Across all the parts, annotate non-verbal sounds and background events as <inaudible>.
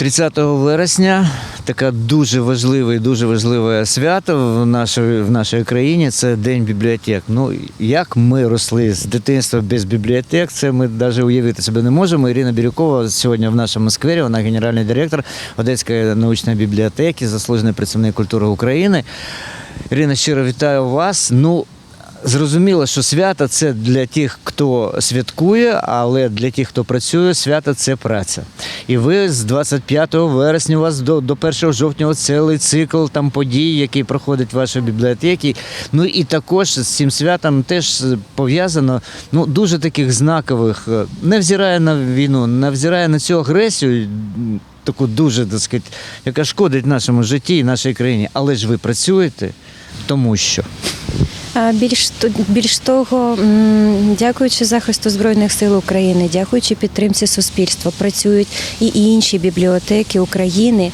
30 вересня таке дуже важливе дуже важливе свято в нашій, в нашій країні це День бібліотек. Ну, як ми росли з дитинства без бібліотек, це ми навіть уявити собі не можемо. Ірина Бірюкова сьогодні в нашому сквері, вона генеральний директор Одеської научної бібліотеки, заслужений працівник культури України. Ірина, щиро вітаю вас. Ну, Зрозуміло, що свято це для тих, хто святкує, але для тих, хто працює, свято це праця. І ви з 25 вересня у вас до, до 1 жовтня цілий цикл там подій, який проходить в вашій бібліотеці. Ну і також з цим святом теж пов'язано ну, дуже таких знакових, е, невзирає на війну, невзирає на цю агресію. Таку дуже, так сказати, яка шкодить нашому житті і нашій країні. Але ж ви працюєте, тому що. Більш більш того, дякуючи захисту збройних сил України, дякуючи підтримці суспільства, працюють і інші бібліотеки України.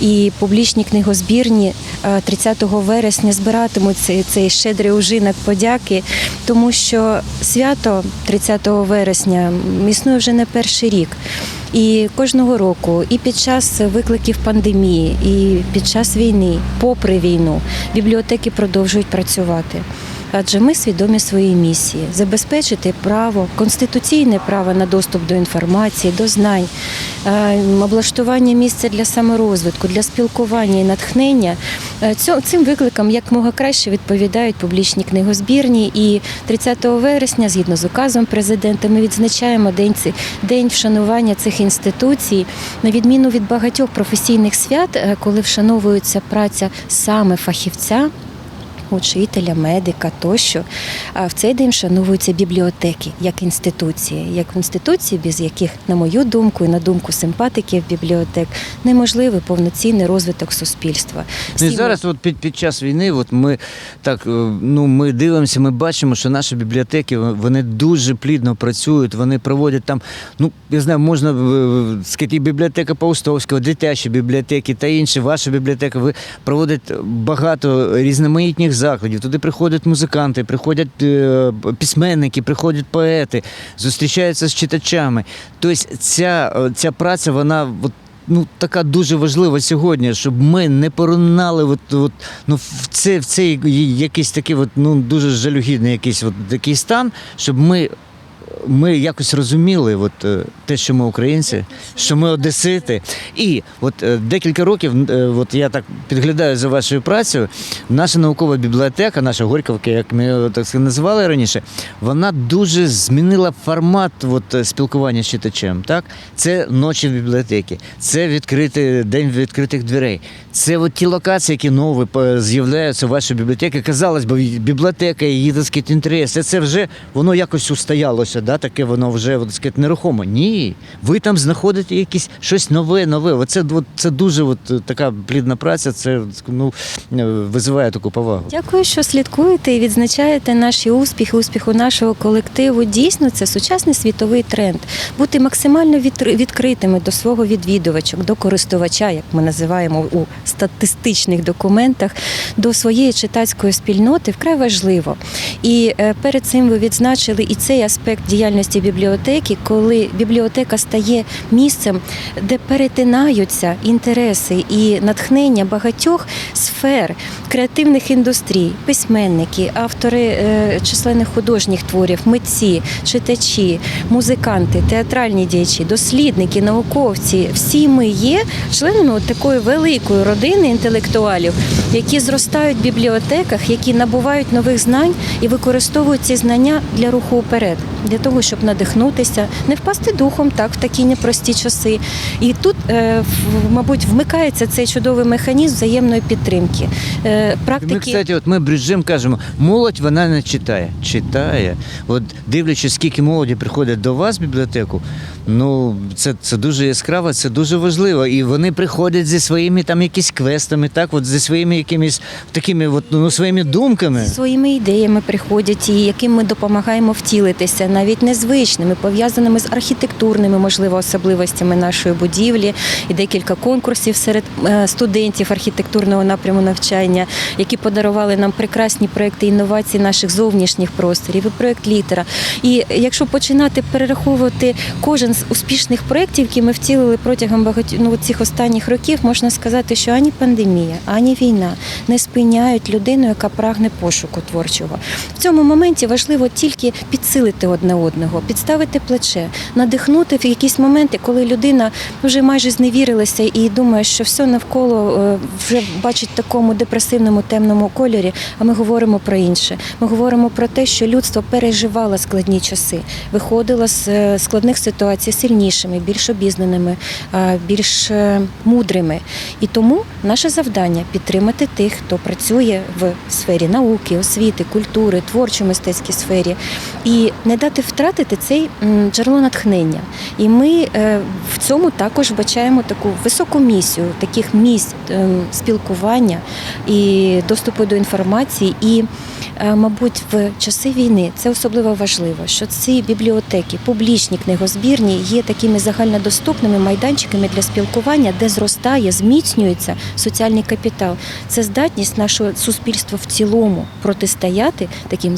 І публічні книгозбірні е, 30 вересня збиратимуть цей, цей щедрий ужинок подяки, тому що свято 30 вересня існує вже не перший рік. І кожного року, і під час викликів пандемії, і під час війни, попри війну, бібліотеки продовжують працювати. Адже ми свідомі своєї місії забезпечити право, конституційне право на доступ до інформації, до знань, е, облаштування місця для саморозвитку, для спілкування і натхнення. Е, Цим викликам якмога краще відповідають публічні книгозбірні. І 30 вересня, згідно з указом президента, ми відзначаємо день, день вшанування цих інституцій, на відміну від багатьох професійних свят, е, коли вшановується праця саме фахівця учителя, медика тощо. А в цей день вшановуються бібліотеки як інституції, як інституції, без яких, на мою думку, і на думку симпатиків бібліотек, неможливий повноцінний розвиток суспільства. Ну, і зараз, от під, під час війни, от ми так е, ну ми дивимося, ми бачимо, що наші бібліотеки вони дуже плідно працюють. Вони проводять там. Ну я знаю, можна е, сказати, і бібліотека Паустовського, дитячі бібліотеки та інші. Ваша бібліотека. Ви проводите багато різноманітних закладів. Туди приходять музиканти, приходять е, письменники, приходять поети, зустрічаються з читачами. Тобто ця, е, ця праця, вона от, ну, така дуже важлива сьогодні, щоб ми не поринали от, от, ну, в, це, в цей якийсь такий от, ну, дуже жалюгідний якийсь от, такий стан, щоб ми, ми якось розуміли от, е, те, що ми українці, що ми одесити. І от е, декілька років, е, от я так підглядаю за вашою працею, наша наукова бібліотека, наша Горьковка, як ми його так називали раніше, вона дуже змінила формат от, спілкування з читачем. Так? Це ночі в бібліотеки, це відкритий день відкритих дверей. Це от ті локації, які нові е, з'являються в вашій бібліотеці. Казалось би, бібліотека, її так сказати, інтерес. Це, вже воно якось устоялося, да? таке воно вже так сказати, нерухомо. Ні. Ви там знаходите якісь щось нове, нове. Оце от, це дуже от, е, така плідна праця, це ну, е, визиває таку повагу. Дякую, що слідкуєте і відзначаєте наші успіхи, успіху нашого колективу. Дійсно, це сучасний світовий тренд. Бути максимально відкри- відкритими до свого відвідувача, до користувача, як ми називаємо у статистичних документах, до своєї читацької спільноти вкрай важливо. І е, перед цим ви відзначили і цей аспект діяльності бібліотеки, коли бібліотека стає місцем, де перетинаються інтереси і натхнення багатьох сфер креативних індустрій, письменники, автори е, численних художніх творів, митці, читачі, музиканти, театральні діячі, дослідники, науковці. Всі ми є членами такої великої родини інтелектуалів, які зростають в бібліотеках, які набувають нових знань і використовують ці знання для руху вперед, для того, щоб надихнутися, не впасти духом так в такі непрості часи. І тут, е, мабуть, вмикається цей чудовий механізм взаємної підтримки. Е, Ми, кстати, от ми брюджем кажемо, молодь вона не читає. Читає. От дивлячись, скільки молоді приходять до вас в бібліотеку, ну це, це дуже яскраво, це дуже важливо. І вони приходять зі своїми там якісь квестами, так, от зі своїми якимись такими от, ну, своїми думками. своїми ідеями приходять, і яким ми допомагаємо втілитися, навіть незвичними, пов'язаними з архітектурними, можливо, особливостями нашої будівлі, і декілька конкурсів серед е, студентів архітектурного напряму навчання, які подарували нам прекрасні проекти інновацій наших зовнішніх просторів, і проект літера. І якщо починати перераховувати кожен з успішних проєктів, які ми втілили протягом багатьох ну, цих останніх років, можна сказати, що ані пандемія, ані війна не спиняють людину, яка прагне пошуку творчого. В цьому моменті важливо тільки підсилити одне одного, підставити плече, надихнути в якісь моменти, коли людина вже майже зневірилася і думає, що все навколо е, вже бачить в такому депресивному темному кольорі. А ми говоримо про інше. Ми говоримо про те, що людство переживало складні часи, виходило з е, складних ситуацій сильнішими, більш обізнаними, е, більш е, мудрими. І тому наше завдання підтримати тих, хто працює в сфері науки, освіти, культури, творчо-мистецькій сфері, і не дати втратити цей джерело натхнення. І ми е, в цьому також вбачаємо таку високу місію таких місць спілкування і доступу до інформації. І, мабуть, в часи війни це особливо важливо, що ці бібліотеки, публічні книгозбірні є такими загальнодоступними майданчиками для спілкування, де зростає, зміцнюється соціальний капітал. Це здатність нашого суспільства в цілому протистояти таким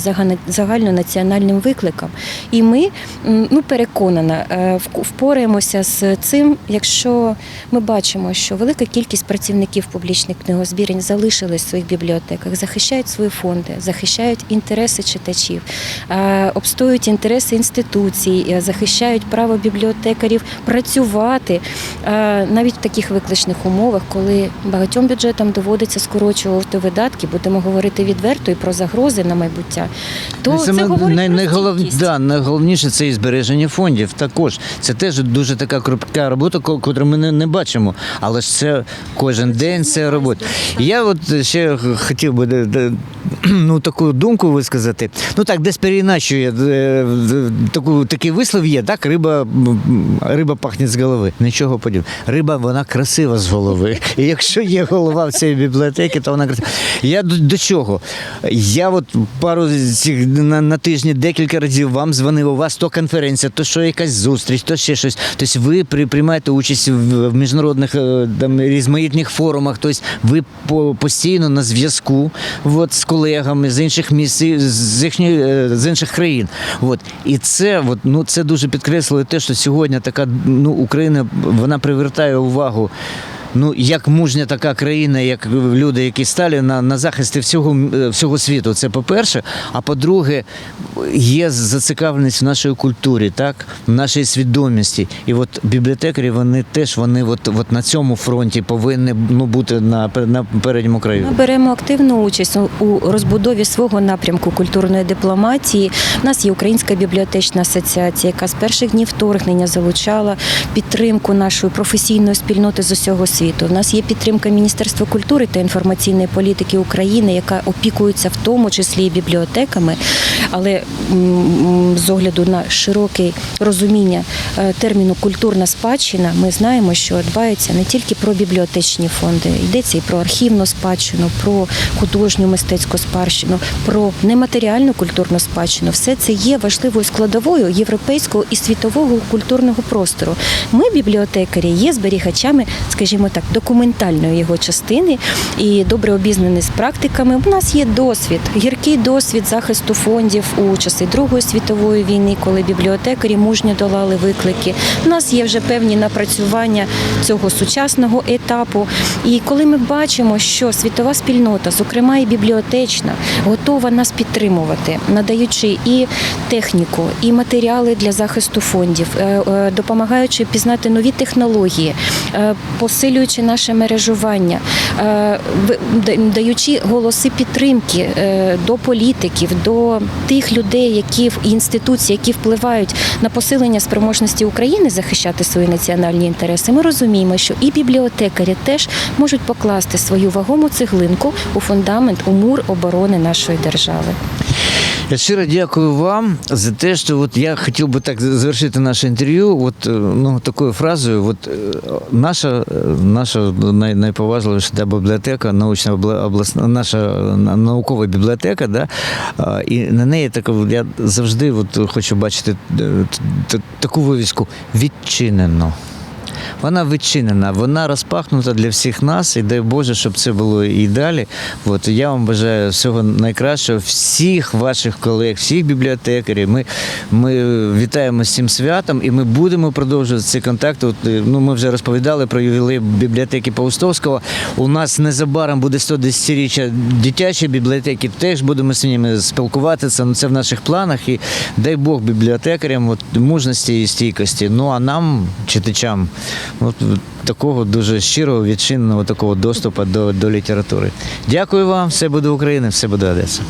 загальнонаціональним викликам. І ми ну переконана, е, впораємося з цим, якщо ми бачимо, що велика кількість працівників публічних книгозбірень залишились в своїх бібліотеках, захищають свої фонди, захищають інтереси читачів, е, обстоюють інтереси інституцій, е, захищають право бібліотекарів працювати е, навіть в таких викличних умовах, коли багатьом бюджетам доводиться скорочувати видатки, будемо говорити відверто і про загрози на майбуття. То Ну, це, ми- говорить най- про найголов- да, найголовніше це і збереження фондів. Також це теж дуже така кропітка робота, котру ми не, не бачимо. Але ж це кожен день це робота. Я от ще хотів би <clears throat> ну, таку думку висказати. Ну так, десь переіначує е, таку такий вислов є, так? Риба, риба пахне з голови. Нічого подібного. Риба вона красива з голови. І якщо є голова в цій бібліотеці, то вона красива. Я до, до чого? Я от пару цих на, на тижні декілька разів вам дзвонив, у вас то конференція, то що якась зустріч, то ще щось. Тобто ви при, приймаєте участь в, міжнародних е, там, різноманітних форумах, тобто ви по, постійно на зв'язку от, з колегами з інших місць, з, їхньої, е, з інших країн. От. І це, от, ну, це дуже підкреслює те, що сьогодні така ну, Україна вона привертає увагу. Ну, як мужня така країна, як люди, які стали на, на захисті всього, е, всього світу. Це по-перше. А по-друге, є зацікавленість в нашій культурі, так, в нашій свідомості. І от бібліотекарі, вони теж вони от, от на цьому фронті повинні ну, бути на, на передньому краю. Ми беремо активну участь у розбудові свого напрямку культурної дипломатії. У нас є Українська бібліотечна асоціація, яка з перших днів вторгнення залучала підтримку нашої професійної спільноти з усього світу. У нас є підтримка Міністерства культури та інформаційної політики України, яка опікується в тому числі і бібліотеками, але з огляду на широке розуміння е, терміну культурна спадщина, ми знаємо, що дбається не тільки про бібліотечні фонди, йдеться і про архівну спадщину, про художню мистецьку спадщину, про нематеріальну культурну спадщину. Все це є важливою складовою європейського і світового культурного простору. Ми, бібліотекарі, є зберігачами, скажімо так, документальної його частини і добре обізнані з практиками. У нас є досвід, гіркий досвід захисту фондів у часи Другої світової війни, коли бібліотекарі мужньо долали виклики. У нас є вже певні напрацювання цього сучасного етапу. І коли ми бачимо, що світова спільнота, зокрема і бібліотечна, готова нас підтримувати, надаючи і техніку, і матеріали для захисту фондів, е, е, допомагаючи пізнати нові технології, е, посилюючи наше мережування, е, даючи голоси підтримки е, до політиків, до тих людей, які в і інституцій, які впливають на посилення спроможності України захищати свої національні інтереси, ми розуміємо, що і бібліотекарі теж можуть покласти свою вагому цеглинку у фундамент у мур оборони нашої держави. Я щиро дякую вам за те, що от я хотів би так завершити наше інтерв'ю. От е, ну такою фразою. От е, наша, е, наша най, найповажливіша да, бібліотека, научна обласна, наша наукова бібліотека, да, і на неї так я завжди от хочу бачити таку вивіску відчинено. Вона відчинена, вона розпахнута для всіх нас. І дай Боже, щоб це було і далі. От я вам бажаю всього найкращого, всіх ваших колег, всіх бібліотекарів. Ми, ми вітаємо з цим святом і ми будемо продовжувати ці контакти. От, е, ну, ми вже розповідали про ювілей бібліотеки Паустовського. У нас незабаром буде 110-річчя дитячої бібліотеки. Теж будемо з ними спілкуватися. Ну, це в наших планах. І дай Бог бібліотекарям от, мужності і стійкості. Ну а нам, читачам, от, такого дуже щирого, відчиненого такого доступу до, до літератури. Дякую вам, все буде Україна, все буде Одеса.